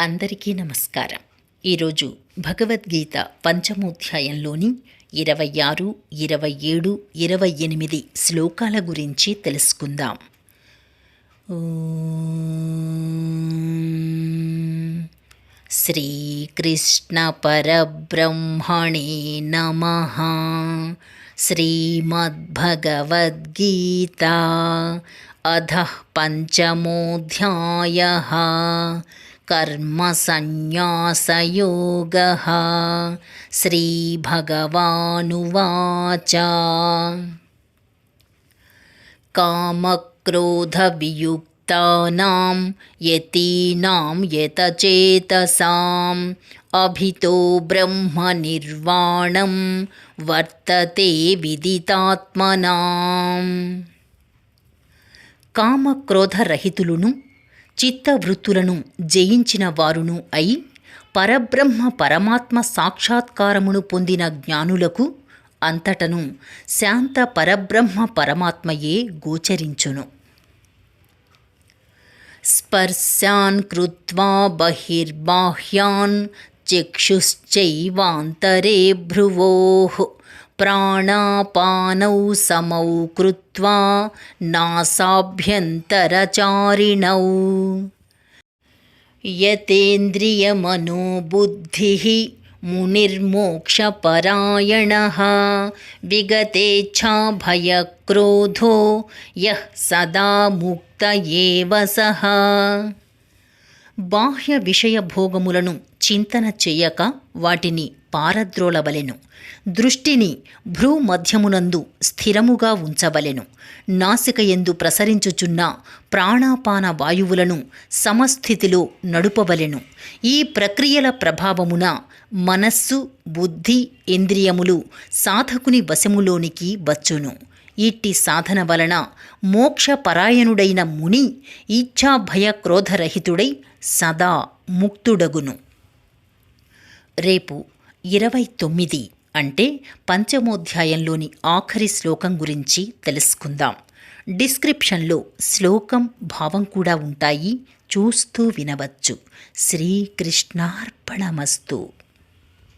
అందరికీ నమస్కారం. ఈరోజు భగవద్గీత పంచమోధ్యాయంలోని ఇరవై ఆరు ఇరవై ఏడు ఇరవై ఎనిమిది శ్లోకాల గురించి తెలుసుకుందాం. శ్రీకృష్ణ పరబ్రహ్మణే నమ. శ్రీమద్భగవద్గీత అధ పంచమోధ్యాయ. कर्मसन्न्यासयोगः श्रीभगवानुवाच कामक्रोधवियुक्तानां यतीनां यतचेतसाम् अभितो ब्रह्मनिर्वाणं वर्तते विदितात्मनाम् కామక్రోధరహితులును చిత్తవృత్తులను జయించిన వారును అయి పరబ్రహ్మ పరమాత్మ సాక్షాత్కారమును పొందిన జ్ఞానులకు అంతటను శాంత పరబ్రహ్మ పరమాత్మయే గోచరించును. స్పర్శాన్ కృత్వా బహిర్బాహ్యాన్ చక్షుశ్చైవాంతరే భ్రువో ప్రాణాపానౌ సమౌ కృత్వా నాసాభ్యంతరచారిణౌ యతేంద్రియమనోబుద్ధిः మునిర్మోక్షపరాయణः విగతేచ్ఛాభయక్రోధో యः సదా ముక్త ఏవ సः బాహ్య విషయ భోగములను చింతన చెయ్యక వాటిని పారద్రోలవలెను. దృష్టిని భ్రూమధ్యమునందు స్థిరముగా ఉంచవలెను. నాసిక ఎందు ప్రసరించుచున్న ప్రాణాపాన వాయువులను సమస్థితిలో నడుపవలెను. ఈ ప్రక్రియల ప్రభావమున మనస్సు బుద్ధి ఇంద్రియములు సాధకుని వశములోనికి వచ్చును. ఇట్టి సాధన వలన మోక్షపరాయణుడైన ముని ఇచ్ఛాభయ క్రోధరహితుడై సదా ముక్తుడగును. రేపు ఇరవై తొమ్మిది అంటే పంచమోధ్యాయంలోని ఆఖరి శ్లోకం గురించి తెలుసుకుందాం. డిస్క్రిప్షన్లో శ్లోకం భావం కూడా ఉంటాయి. చూస్తూ వినవచ్చు. శ్రీకృష్ణార్పణమస్తు.